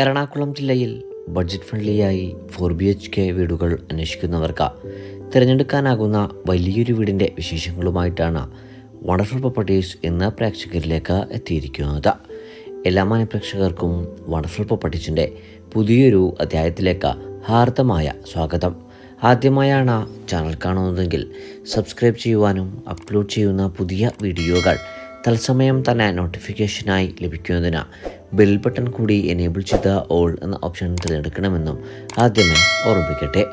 എറണാകുളം ജില്ലയിൽ ബഡ്ജറ്റ് ഫ്രണ്ട്ലിയായി four B H K വീടുകൾ അന്വേഷിക്കുന്നവർക്ക് തിരഞ്ഞെടുക്കാനാകുന്ന വലിയൊരു വീടിന്റെ വിശേഷങ്ങളുമായിട്ടാണ് വണ്ടർഫുൾ പ്രോപ്പർട്ടീസ് എന്ന പ്രേക്ഷകരിലേക്ക് എത്തിയിരിക്കുന്നത്. എല്ലാ മാനപ്രേക്ഷകർക്കും വണ്ടർഫുൾ പ്രോപ്പർട്ടീസിന്റെ പുതിയൊരു അധ്യായത്തിലേക്ക് ഹാർദമായ സ്വാഗതം. ആദ്യമായാണ് ചാനൽ കാണുന്നതെങ്കിൽ സബ്സ്ക്രൈബ് ചെയ്യുവാനും അപ്ലോഡ് ചെയ്യുന്ന പുതിയ വീഡിയോകൾ തത്സമയം തന്നെ നോട്ടിഫിക്കേഷനായി ലഭിക്കുന്നതിന് ബെൽ ബട്ടൺ കൂടി എനേബിൾ ചെയ്ത ഓൾ എന്ന ഓപ്ഷൻ തിരഞ്ഞെടുക്കണമെന്നും ആദ്യമേ ഓർമ്മിപ്പിക്കട്ടെ.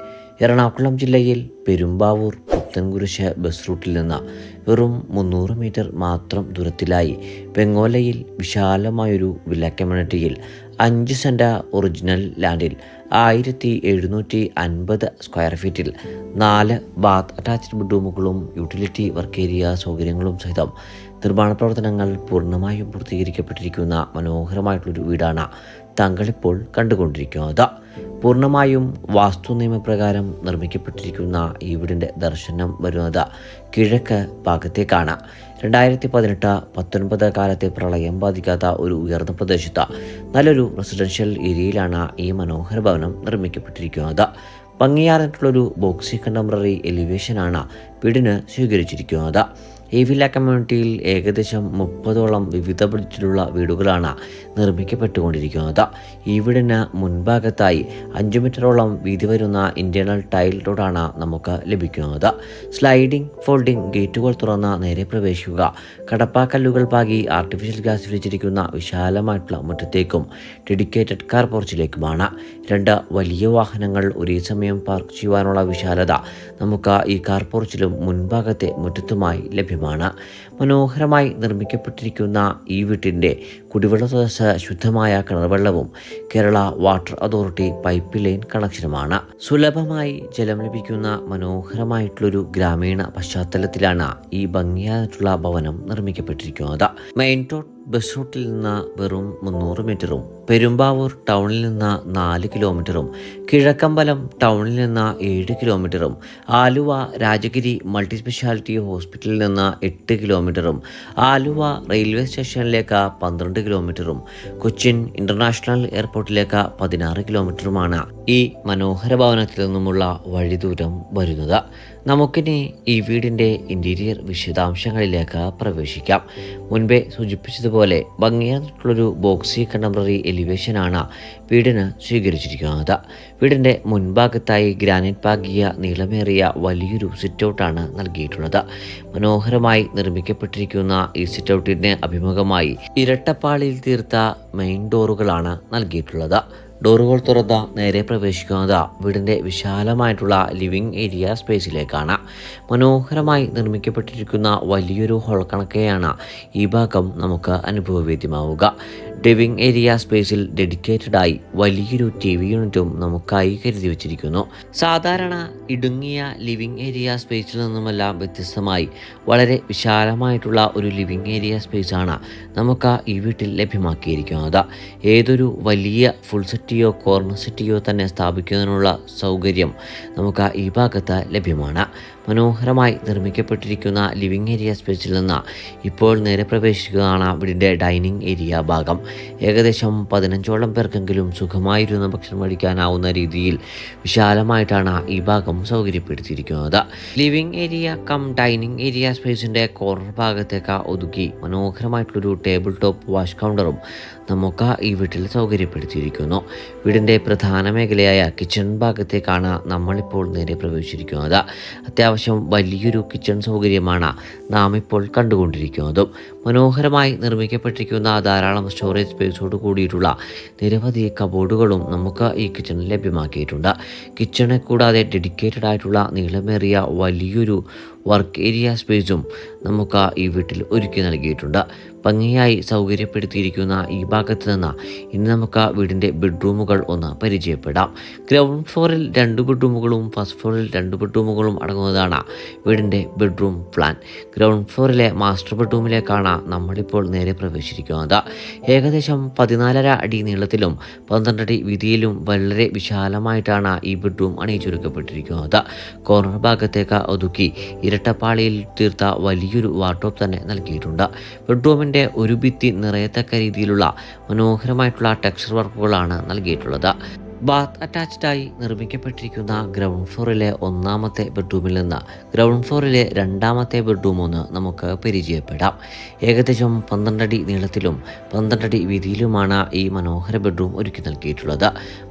എറണാകുളം ജില്ലയിൽ പെരുമ്പാവൂർ പുത്തൻകുരിശ് ബസ് റൂട്ടിൽ നിന്ന് വെറും മുന്നൂറ് മീറ്റർ മാത്രം ദൂരത്തിലായി വെങ്ങോലയിൽ വിശാലമായൊരു വില്ല കമ്മ്യൂണിറ്റിയിൽ അഞ്ച് സെന്റ ഒറിജിനൽ ലാൻഡിൽ ആയിരത്തി എഴുന്നൂറ്റി അൻപത് സ്ക്വയർ ഫീറ്റിൽ നാല് ബാത്ത് അറ്റാച്ച്ഡ് ബെഡ്റൂമുകളും യൂട്ടിലിറ്റി വർക്ക് ഏരിയ സൗകര്യങ്ങളും സഹിതം നിർമ്മാണ പ്രവർത്തനങ്ങൾ പൂർണമായും പൂർത്തീകരിക്കപ്പെട്ടിരിക്കുന്ന മനോഹരമായിട്ടുള്ളൊരു വീടാണ് താങ്കളിപ്പോൾ കണ്ടുകൊണ്ടിരിക്കുന്നത്. പൂർണമായും വാസ്തു നിയമപ്രകാരം നിർമ്മിക്കപ്പെട്ടിരിക്കുന്ന ഈ വീടിന്റെ ദർശനം വരുന്നത് കിഴക്ക് ഭാഗത്തേക്കാണ്. രണ്ടായിരത്തി പതിനെട്ട് പത്തൊൻപത് കാലത്തെ പ്രളയം ബാധിക്കാത്ത ഒരു ഉയർന്ന പ്രദേശത്ത് നല്ലൊരു റെസിഡൻഷ്യൽ ഏരിയയിലാണ് ഈ മനോഹര ഭവനം നിർമ്മിക്കപ്പെട്ടിരിക്കുന്നത്. ഭംഗിയാറിട്ടുള്ളൊരു ബോക്സി കണ്ടംപററി എലിവേഷനാണ് വീടിന് സ്വീകരിച്ചിരിക്കുന്നത് ഈ വില്ല കമ്മ്യൂണിറ്റിയിൽ ഏകദേശം മുപ്പതോളം വിവിധ ബഡ്ജറ്റിലുള്ള വീടുകളാണ് നിർമ്മിക്കപ്പെട്ടുകൊണ്ടിരിക്കുന്നത്. ഈ വീടിന് മുൻഭാഗത്തായി അഞ്ച് മീറ്ററോളം വീതി വരുന്ന ഇന്റേണൽ ടൈൽ റോഡാണ് നമുക്ക് ലഭിക്കുന്നത്. സ്ലൈഡിംഗ് ഫോൾഡിംഗ് ഗേറ്റുകൾ തുറന്ന് നേരെ പ്രവേശിക്കുക കടപ്പാക്കല്ലുകൾ പാകി ആർട്ടിഫിഷ്യൽ ഗ്യാസ് വിളിച്ചിരിക്കുന്ന വിശാലമായിട്ടുള്ള മുറ്റത്തേക്കും ഡെഡിക്കേറ്റഡ് കാർ പോർച്ചിലേക്കുമാണ്. രണ്ട് വലിയ വാഹനങ്ങൾ ഒരേ സമയം പാർക്ക് ചെയ്യുവാനുള്ള വിശാലത നമുക്ക് ഈ കാർ പോർച്ചിലും മുൻഭാഗത്തെ മുറ്റത്തുമായി ലഭ്യമാണ്. മനോഹരമായി നിർമ്മിക്കപ്പെട്ടിരിക്കുന്ന ഈ വീട്ടിന്റെ കുടിവെള്ള സ്രോതസ് ശുദ്ധമായ കിണർവെള്ളവും Kerala water authority pipe line കണക്ഷനുമാണ്. സുലഭമായി ജലം ലഭിക്കുന്ന മനോഹരമായിട്ടുള്ളൊരു ഗ്രാമീണ പശ്ചാത്തലത്തിലാണ് ഈ ഭംഗിയായിട്ടുള്ള ഭവനം നിർമ്മിക്കപ്പെട്ടിരിക്കുന്നത്. മെയിൻ റോഡ് ബസ് റൂട്ടിൽ നിന്ന് വെറും മുന്നൂറ് മീറ്ററും പെരുമ്പാവൂർ ടൗണിൽ നിന്ന് നാല് കിലോമീറ്ററും കിഴക്കമ്പലം ടൗണിൽ നിന്ന് ഏഴ് കിലോമീറ്ററും ആലുവ രാജഗിരി മൾട്ടി സ്പെഷ്യാലിറ്റി ഹോസ്പിറ്റലിൽ നിന്ന് എട്ട് കിലോമീറ്ററും ആലുവ റെയിൽവേ സ്റ്റേഷനിലേക്ക് പന്ത്രണ്ട് കിലോമീറ്ററും കൊച്ചിൻ ഇന്റർനാഷണൽ എയർപോർട്ടിലേക്ക് പതിനാറ് കിലോമീറ്ററുമാണ്. ഈ മനോഹര ഭവനത്തിൽ നിന്നുമുള്ള വഴിദൂരം വരുന്നത്. നമുക്കിനി ഈ വീടിന്റെ ഇന്റീരിയർ വിശദാംശങ്ങളിലേക്ക് പ്രവേശിക്കാം. മുൻപേ സൂചിപ്പിച്ചതുപോലെ ഭംഗിയായിട്ടുള്ളൊരു ബോക്സി കണ്ടംപററി എലിവേഷനാണ് വീടിന് സ്വീകരിച്ചിരിക്കുന്നത്. വീടിന്റെ മുൻഭാഗത്തായി ഗ്രാനൈറ്റ് പാകിയ നീളമേറിയ വലിയൊരു സിറ്റൗട്ടാണ് നൽകിയിട്ടുള്ളത്. മനോഹരമായി നിർമ്മിക്കപ്പെട്ടിരിക്കുന്ന ഈ സിറ്റൗട്ടിന് അഭിമുഖമായി ഇരട്ടപ്പാളിയിൽ തീർത്ത മെയിൻ ഡോറുകളാണ് നൽകിയിട്ടുള്ളത്. ഡോറുകൾ തുറന്ന നേരെ പ്രവേശിക്കുന്നത് വീടിന്റെ വിശാലമായിട്ടുള്ള ലിവിംഗ് ഏരിയ സ്പേസിലേക്കാണ്. മനോഹരമായി നിർമ്മിക്കപ്പെട്ടിരിക്കുന്ന വലിയൊരു ഹോൾ കണക്കെയാണ് ഈ ഭാഗം നമുക്ക് അനുഭവവേദ്യമാവുക. ലിവിംഗ് ഏരിയ സ്പേസിൽ ഡെഡിക്കേറ്റഡ് ആയി വലിയൊരു ടി വി യൂണിറ്റും നമുക്കായി കരുതി വച്ചിരിക്കുന്നു. സാധാരണ ഇടുങ്ങിയ ലിവിംഗ് ഏരിയ സ്പേസിൽ നിന്നുമെല്ലാം വ്യത്യസ്തമായി വളരെ വിശാലമായിട്ടുള്ള ഒരു ലിവിംഗ് ഏരിയ സ്പേസാണ് നമുക്ക് ഈ വീട്ടിൽ ലഭ്യമാക്കിയിരിക്കുന്നത്. ഏതൊരു വലിയ ഫുൾ സെറ്റിയോ കോർണർ സെറ്റിയോ തന്നെ സ്ഥാപിക്കുന്നതിനുള്ള സൗകര്യം നമുക്ക് ഈ ഭാഗത്ത് ലഭ്യമാണ്. മനോഹരമായി നിർമ്മിക്കപ്പെട്ടിരിക്കുന്ന ലിവിംഗ് ഏരിയ സ്പേസിൽ നിന്ന് ഇപ്പോൾ നേരെ പ്രവേശിക്കുകയാണ് വീടിന്റെ ഡൈനിങ് ഏരിയ ഭാഗം. ഏകദേശം പതിനഞ്ചോളം പേർക്കെങ്കിലും സുഖമായിരുന്ന ഭക്ഷണം കഴിക്കാനാവുന്ന രീതിയിൽ വിശാലമായിട്ടാണ് ഈ ഭാഗം സൗകര്യപ്പെടുത്തിയിരിക്കുന്നത്. Living area cum dining area സ്പേസിന്റെ കോർണർ ഭാഗത്തേക്ക് ഒതുക്കി മനോഹരമായിട്ടുള്ളൊരു ടേബിൾ ടോപ്പ് വാഷ് കൗണ്ടറും നമുക്ക് ഈ വീട്ടിൽ സൗകര്യപ്പെടുത്തിയിരിക്കുന്നു. വീടിന്റെ പ്രധാന മേഖലയായ കിച്ചൺ ഭാഗത്തേക്കാണ് നമ്മളിപ്പോൾ നേരെ പ്രവേശിച്ചിരിക്കുന്നത്. അത്യാവശ്യം വലിയൊരു കിച്ചൺ സൗകര്യമാണ് നാം ഇപ്പോൾ കണ്ടുകൊണ്ടിരിക്കുന്നതും. മനോഹരമായി നിർമ്മിക്കപ്പെട്ടിരിക്കുന്ന ധാരാളം സ്റ്റോറേജ് സ്പേസോട് കൂടിയിട്ടുള്ള നിരവധി കബോർഡുകളും നമുക്ക് ഈ കിച്ചണിൽ ലഭ്യമാക്കിയിട്ടുണ്ട്. കിച്ചണെ കൂടാതെ ഡെഡിക്കേറ്റഡ് ആയിട്ടുള്ള നീളമേറിയ വലിയൊരു വർക്ക് ഏരിയ സ്പേസും നമുക്ക് ഈ വീട്ടിൽ ഒരുക്കി നൽകിയിട്ടുണ്ട്. ഭംഗിയായി സൗകര്യപ്പെടുത്തിയിരിക്കുന്ന ഈ ഭാഗത്ത് നിന്ന് ഇനി നമുക്ക് വീടിന്റെ ബെഡ്റൂമുകൾ ഒന്ന് പരിചയപ്പെടാം. ഗ്രൗണ്ട് ഫ്ലോറിൽ രണ്ട് ബെഡ്റൂമുകളും ഫസ്റ്റ് ഫ്ലോറിൽ രണ്ട് ബെഡ്റൂമുകളും അടങ്ങുന്നതാണ് വീടിന്റെ ബെഡ്റൂം പ്ലാൻ. ഗ്രൗണ്ട് ഫ്ലോറിലെ മാസ്റ്റർ ബെഡ്റൂമിലേക്കാണ് നമ്മളിപ്പോൾ നേരെ പ്രവേശിച്ചിരിക്കുന്നത്. ഏകദേശം പതിനാലര അടി നീളത്തിലും പന്ത്രണ്ട് അടി വീതിയിലും വളരെ വിശാലമായിട്ടാണ് ഈ ബെഡ്റൂം അണിയിച്ചൊരുക്കപ്പെട്ടിരിക്കുന്നത്. കോർണർ ഭാഗത്തേക്ക് ഒതുക്കി ഇര ഇരട്ടപ്പാളിയിൽ തീർത്ത വലിയൊരു വാർഡ്രോബ് തന്നെ നൽകിയിട്ടുണ്ട്. ബെഡ്റൂമിന്റെ ഒരു ഭിത്തി നിറയത്തക്ക രീതിയിലുള്ള മനോഹരമായിട്ടുള്ള ടെക്സ്ചർ വർക്കുകളാണ് നൽകിയിട്ടുള്ളത്. ബാത്ത് അറ്റാച്ച്ഡായി നിർമ്മിക്കപ്പെട്ടിരിക്കുന്ന ഗ്രൗണ്ട് ഫ്ലോറിലെ ഒന്നാമത്തെ ബെഡ്റൂമിൽ നിന്ന് ഗ്രൗണ്ട് ഫ്ലോറിലെ രണ്ടാമത്തെ ബെഡ്റൂം ഒന്ന് നമുക്ക് പരിചയപ്പെടാം. ഏകദേശം പന്ത്രണ്ടടി നീളത്തിലും പന്ത്രണ്ടടി വീതിയിലുമാണ് ഈ മനോഹര ബെഡ്റൂം ഒരുക്കി നൽകിയിട്ടുള്ളത്.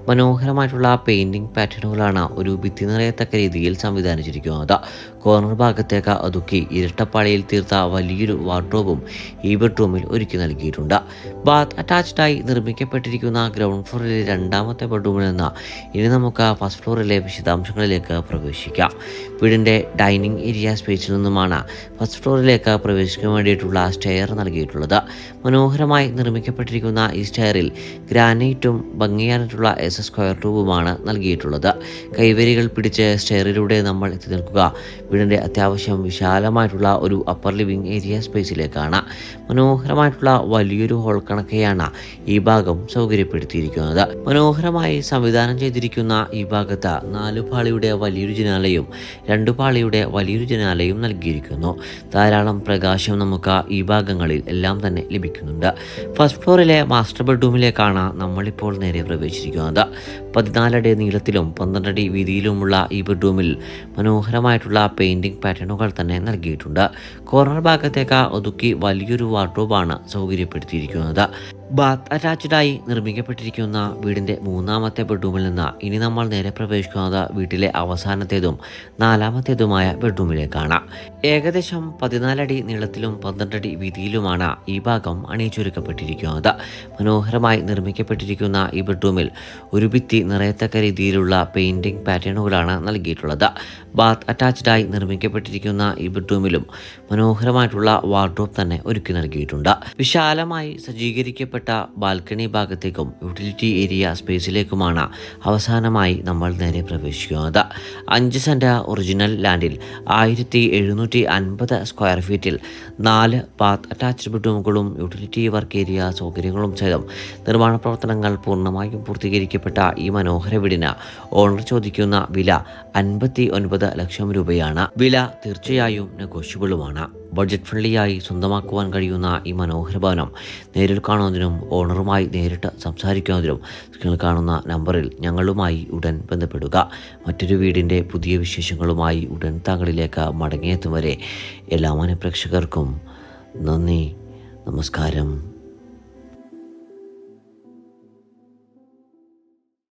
മനോഹരമായിട്ടുള്ള പെയിന്റിംഗ് പാറ്റേണുകളാണ് ഒരു ഭിത്തി നിറയത്തക്ക രീതിയിൽ സംവിധാനിച്ചിരിക്കുന്നത്. കോർണർ ഭാഗത്തേക്ക് ഒതുക്കി ഇരട്ടപ്പാളിയിൽ തീർത്ത വലിയൊരു വാർഡ്രോബും ഈ ബെഡ്റൂമിൽ ഒരുക്കി നൽകിയിട്ടുണ്ട്. ബാത്ത് അറ്റാച്ച്ഡായി നിർമ്മിക്കപ്പെട്ടിരിക്കുന്ന ഗ്രൗണ്ട് ഫ്ലോറിലെ രണ്ടാമത്തെ ബെഡ്റൂമിൽ നിന്ന് ഇനി നമുക്ക് ഫസ്റ്റ് ഫ്ലോറിലെ വിശദാംശങ്ങളിലേക്ക് പ്രവേശിക്കാം. വീടിന്റെ ഡൈനിങ് ഏരിയ സ്പേസിൽ നിന്നുമാണ് ഫസ്റ്റ് ഫ്ലോറിലേക്ക് പ്രവേശിക്കാൻ വേണ്ടിയിട്ടുള്ള സ്റ്റെയർ നൽകിയിട്ടുള്ളത്. മനോഹരമായി നിർമ്മിക്കപ്പെട്ടിരിക്കുന്ന ഈ സ്റ്റെയറിൽ ഗ്രാനൈറ്റും ഭംഗിയായിട്ടുള്ള എസ് സ്ക്വയർ ട്യൂബുമാണ് നൽകിയിട്ടുള്ളത്. കൈവരികൾ പിടിച്ച് സ്റ്റെയറിലൂടെ നമ്മൾ എത്തി നിൽക്കുക വീടിന്റെ അത്യാവശ്യം വിശാലമായിട്ടുള്ള ഒരു അപ്പർ ലിവിംഗ് ഏരിയ സ്പേസിലേക്കാണ് മനോഹരമായിട്ടുള്ള വലിയൊരു ഹോൾ കണക്കെയാണ് ഈ ഭാഗം സൗകര്യപ്പെടുത്തിയിരിക്കുന്നത്. മനോഹരമായി സംവിധാനം ചെയ്തിരിക്കുന്ന ഈ ഭാഗത്ത് നാലു പാളിയുടെ വലിയൊരു ജനാലയും രണ്ടു പാളിയുടെ വലിയൊരു ജനാലയും നൽകിയിരിക്കുന്നു. ധാരാളം പ്രകാശം നമുക്ക് ഈ ഭാഗങ്ങളിൽ എല്ലാം തന്നെ ലഭിക്കുന്നുണ്ട്. ഫസ്റ്റ് ഫ്ലോറിലെ മാസ്റ്റർ ബെഡ്റൂമിലേക്കാണ് നമ്മളിപ്പോൾ നേരെ പ്രവേശിച്ചിരിക്കുന്നത്. പതിനാലടി നീളത്തിലും പന്ത്രണ്ടടി വീതിയിലുമുള്ള ഈ ബെഡ്റൂമിൽ മനോഹരമായിട്ടുള്ള പെയിന്റിംഗ് പാറ്റേണുകൾ തന്നെ നൽകിയിട്ടുണ്ട്. കോർണർ ഭാഗത്തേക്ക് ഒതുക്കി വലിയൊരു വാർഡ്രോബാണ് സൗകര്യപ്പെടുത്തിയിരിക്കുന്നത്. ബാത്ത് അറ്റാച്ച്ഡായി നിർമ്മിക്കപ്പെട്ടിരിക്കുന്ന വീടിന്റെ മൂന്നാമത്തെ ബെഡ്റൂമിൽ നിന്ന് ഇനി നമ്മൾ നേരെ പ്രവേശിക്കുന്നത് വീട്ടിലെ അവസാനത്തേതും നാലാമത്തേതുമായ ബെഡ്റൂമിലേക്കാണ്. ഏകദേശം പതിനാലടി നീളത്തിലും പന്ത്രണ്ടടി വീതിയിലുമാണ് ഈ ഭാഗം അണിയിച്ചൊരുക്കപ്പെട്ടിരിക്കുന്നത്. മനോഹരമായി നിർമ്മിക്കപ്പെട്ടിരിക്കുന്ന ഈ ബെഡ്റൂമിൽ ഒരു ഭിത്തി നിറയത്തക്ക രീതിയിലുള്ള പെയിന്റിംഗ് പാറ്റേണുകളാണ് നൽകിയിട്ടുള്ളത്. ബാത്ത് അറ്റാച്ച്ഡായി നിർമ്മിക്കപ്പെട്ടിരിക്കുന്ന ഈ ബെഡ്റൂമിലും മനോഹരമായിട്ടുള്ള വാർഡ്രോബ് തന്നെ ഒരുക്കി നൽകിയിട്ടുണ്ട്. വിശാലമായി സജ്ജീകരിക്കപ്പെട്ട ബാൽക്കണി ഭാഗത്തേക്കും യൂട്ടിലിറ്റി ഏരിയ സ്പേസിലേക്കുമാണ് അവസാനമായി നമ്മൾ നേരെ പ്രവേശിക്കുന്നത്. അഞ്ച് സെന്റ ഒറിജിനൽ ലാൻഡിൽ ആയിരത്തി എഴുന്നൂറ്റി അൻപത് സ്ക്വയർ ഫീറ്റിൽ നാല് ബാത്ത് അറ്റാച്ച്ഡ് ബെഡ്റൂമുകളും യൂട്ടിലിറ്റി വർക്ക് ഏരിയ സൗകര്യങ്ങളും സഹിതം നിർമ്മാണ പ്രവർത്തനങ്ങൾ പൂർണമായും പൂർത്തീകരിക്കപ്പെട്ട ഈ മനോഹര വീടിന് ഓണർ ചോദിക്കുന്ന വില അൻപത്തി ലക്ഷം രൂപയാണ്. വില തീർച്ചയായും നെഗോഷ്യബിളുമാണ് ബഡ്ജറ്റ് ഫ്രണ്ട്ലിയായി സ്വന്തമാക്കുവാൻ കഴിയുന്ന ഈ മനോഹര ഭവനം നേരിൽ കാണുന്നതിനും ഓണറുമായി നേരിട്ട് സംസാരിക്കുന്നതിനും സ്ക്രീനിൽ കാണുന്ന നമ്പറിൽ ഞങ്ങളുമായി ഉടൻ ബന്ധപ്പെടുക. മറ്റൊരു വീടിന്റെ പുതിയ വിശേഷങ്ങളുമായി ഉടൻ താങ്കളിലേക്ക് മടങ്ങിയെത്തും വരെ എല്ലാ മനപ്രേക്ഷകർക്കും നന്ദി. നമസ്കാരം.